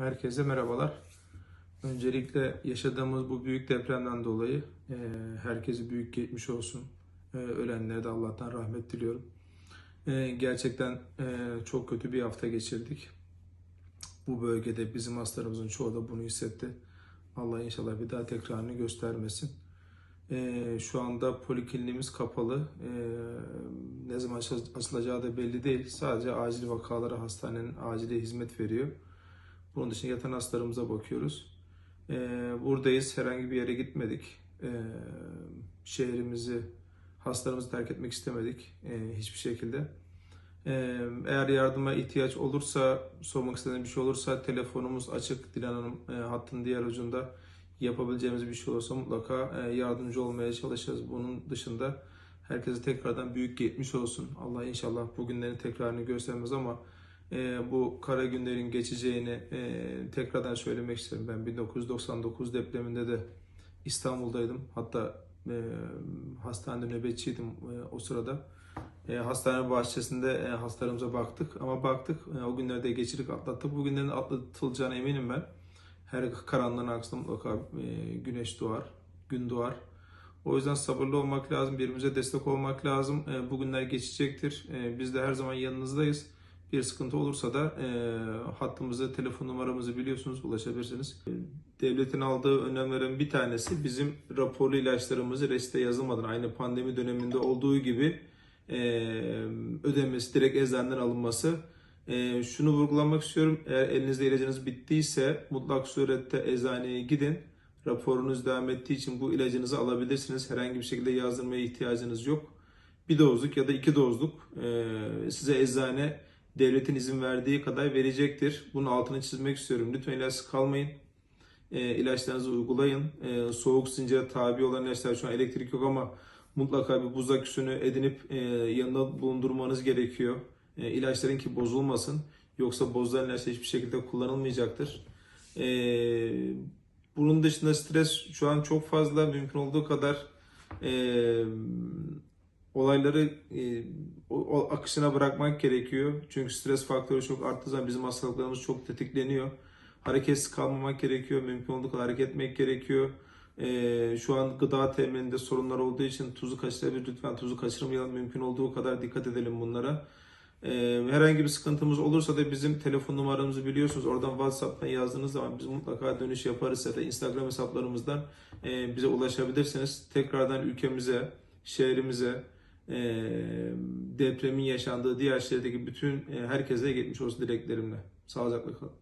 Herkese merhabalar. Öncelikle yaşadığımız bu büyük depremden dolayı e, herkese büyük geçmiş olsun. E, ölenlere de Allah'tan rahmet diliyorum. E, gerçekten e, çok kötü bir hafta geçirdik. Bu bölgede bizim hastalarımızın çoğu da bunu hissetti. Allah inşallah bir daha tekrarını göstermesin. E, şu anda polikliniğimiz kapalı. E, ne zaman açıl- açılacağı da belli değil. Sadece acil vakalara hastanenin acile hizmet veriyor. Bunun dışında yatan hastalarımıza bakıyoruz. Ee, buradayız. Herhangi bir yere gitmedik. Ee, şehrimizi, hastalarımızı terk etmek istemedik ee, hiçbir şekilde. Ee, eğer yardıma ihtiyaç olursa, sormak istediğiniz bir şey olursa telefonumuz açık. Dilan Hanım e, hattın diğer ucunda yapabileceğimiz bir şey olursa mutlaka e, yardımcı olmaya çalışırız. Bunun dışında herkese tekrardan büyük geçmiş olsun. Allah inşallah bugünlerin tekrarını göstermez ama e, bu kara günlerin geçeceğini e, tekrardan söylemek isterim. Ben 1999 depreminde de İstanbul'daydım. Hatta e, hastanede nöbetçiydim e, o sırada. E, hastane bahçesinde e, hastalarımıza baktık ama baktık e, o günlerde geçirdik atlattık. Bugünlerin atlatılacağına eminim ben. Her karanlığın arkasında mutlaka e, güneş doğar, gün doğar. O yüzden sabırlı olmak lazım, birbirimize destek olmak lazım. E, bugünler geçecektir. E, biz de her zaman yanınızdayız. Bir sıkıntı olursa da e, hattımızı, telefon numaramızı biliyorsunuz ulaşabilirsiniz. E, Devletin aldığı önlemlerin bir tanesi bizim raporlu ilaçlarımızı reste yazılmadan aynı pandemi döneminde olduğu gibi e, ödenmesi, direkt eczaneden alınması. E, şunu vurgulamak istiyorum. Eğer elinizde ilacınız bittiyse mutlak surette eczaneye gidin. Raporunuz devam ettiği için bu ilacınızı alabilirsiniz. Herhangi bir şekilde yazdırmaya ihtiyacınız yok. Bir dozluk ya da iki dozluk e, size eczane devletin izin verdiği kadar verecektir. Bunun altını çizmek istiyorum. Lütfen ilaçsız kalmayın. E, ilaçlarınızı uygulayın. E, soğuk zincire tabi olan ilaçlar şu an elektrik yok ama mutlaka bir buz aküsünü edinip e, yanında bulundurmanız gerekiyor. E, ilaçların ki bozulmasın. Yoksa bozulan ilaçlar hiçbir şekilde kullanılmayacaktır. E, bunun dışında stres şu an çok fazla mümkün olduğu kadar e, olayları e, o, o akışına bırakmak gerekiyor. Çünkü stres faktörü çok arttığı zaman bizim hastalıklarımız çok tetikleniyor. Hareketsiz kalmamak gerekiyor. Mümkün olduğu kadar hareket etmek gerekiyor. E, şu an gıda temelinde sorunlar olduğu için tuzu kaçırabilir. Lütfen tuzu kaçırmayalım. Mümkün olduğu kadar dikkat edelim bunlara. E, herhangi bir sıkıntımız olursa da bizim telefon numaramızı biliyorsunuz. Oradan WhatsApp'tan yazdığınız zaman biz mutlaka dönüş yaparız ya da Instagram hesaplarımızdan e, bize ulaşabilirsiniz. Tekrardan ülkemize, şehrimize, depremin yaşandığı diğer şehirdeki bütün herkese geçmiş olsun dileklerimle. Sağlıcakla kalın.